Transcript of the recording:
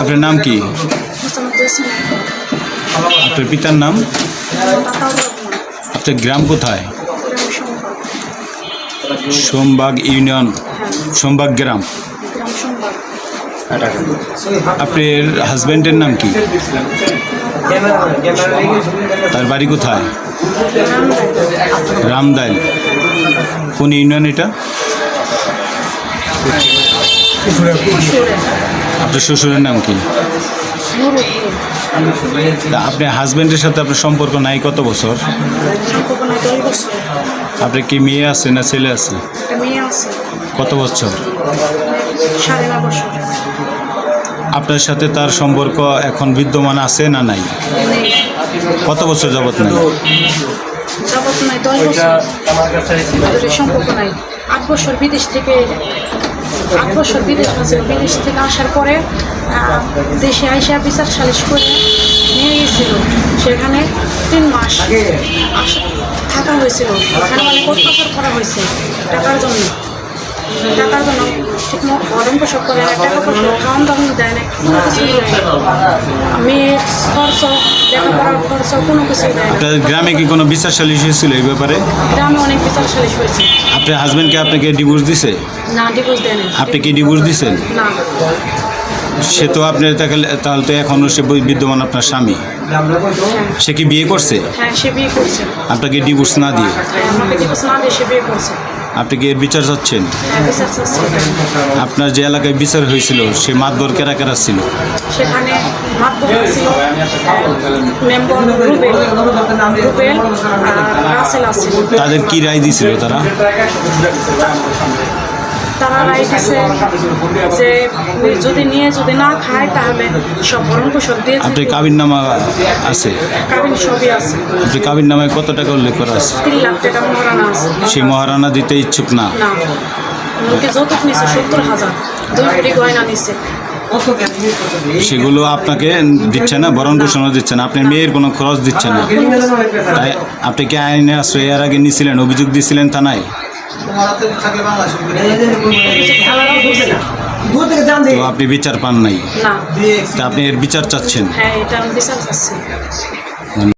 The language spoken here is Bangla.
আপনার নাম কি? আপনার পিতার নাম? আপনার গ্রাম কোথায়? সোমবাগ ইউনিয়ন সোমবাগ গ্রাম। আপনার হাজব্যান্ডের নাম কি? তার বাড়ি কোথায়? রামদাইল। কোন ইউনিয়ন এটা? আপনার শ্বশুরের নাম কি? তা আপনার হাজব্যান্ডের সাথে আপনার সম্পর্ক নাই কত বছর? আপনি কি মেয়ে আছে না ছেলে আছে? কত বছর? আপনার সাথে তার সম্পর্ক এখন বিদ্যমান আছে না নাই? কত বছর যাবৎ নাই? যাবত নাই দশ বছর। সম্পর্ক নাই। আট বছর বিদেশ থেকে আট বছর বিদেশ আছে। বিদেশ থেকে আসার পরে দেশে আইসা বিচার সালিশ করে নিয়ে গিয়েছিল সেখানে তিন মাস থাকা হয়েছিল। এখানে অনেক অত্যাচার করা হয়েছে টাকার জন্য। টাকার জন্য ঠিক ভরণ পোষক করে না টাকা পয়সা খাওয়ান দাওয়ান দেয় না কোনো কিছুই দেয় মেয়ের খরচ লেখাপড়ার খরচ কোনো কিছুই দেয় না গ্রামে কি কোনো বিচার সালিশ হয়েছিল এই ব্যাপারে? গ্রামে অনেক বিচার সালিশ হয়েছে। আপনার হাজব্যান্ডকে আপনাকে ডিভোর্স দিছে? আপনি কি ডিভোর্স দিচ্ছেন সে তো আপনার তাহলে তাহলে তো এখনও সে বিদ্যমান আপনার স্বামী। সে কি বিয়ে করছে? হ্যাঁ আপনাকে ডিভোর্স না দিয়ে? হ্যাঁ, আপনি কি এর বিচার চাচ্ছেন? হ্যাঁ আপনার যে এলাকায় বিচার হয়েছিল সে মাতবর কেরা কেরা ছিল? সেখানে তাদের কি রায় দিছিল তারা? তারা রায় দিছে যে যদি নিয়ে যদি না খায় তাহলে সব ভরণ পোষক দিয়ে আপনি কাবির নামা আছে? কাবিন সবই আছে। আপনি কাবির নামায় কত টাকা উল্লেখ করা আছে? তিন লাখ টাকা মহারানা আছে। সে মহারানা দিতে ইচ্ছুক না? না। লোকে যৌতুক নিছে সত্তর হাজার। দুই কোটি গয়না নিছে। সেগুলো আপনাকে দিচ্ছে না ভরণ পোষণও দিচ্ছে না। আপনার মেয়ের কোনো খরচ দিচ্ছে না। তাই আপনি কি আইনে আশ্রয় এর আগে নিয়েছিলেন অভিযোগ দিয়েছিলেন থানায় তো আপনি বিচার পান নাই। তা আপনি এর বিচার চাচ্ছেন? হ্যাঁ এটা আমি বিচার চাচ্ছি।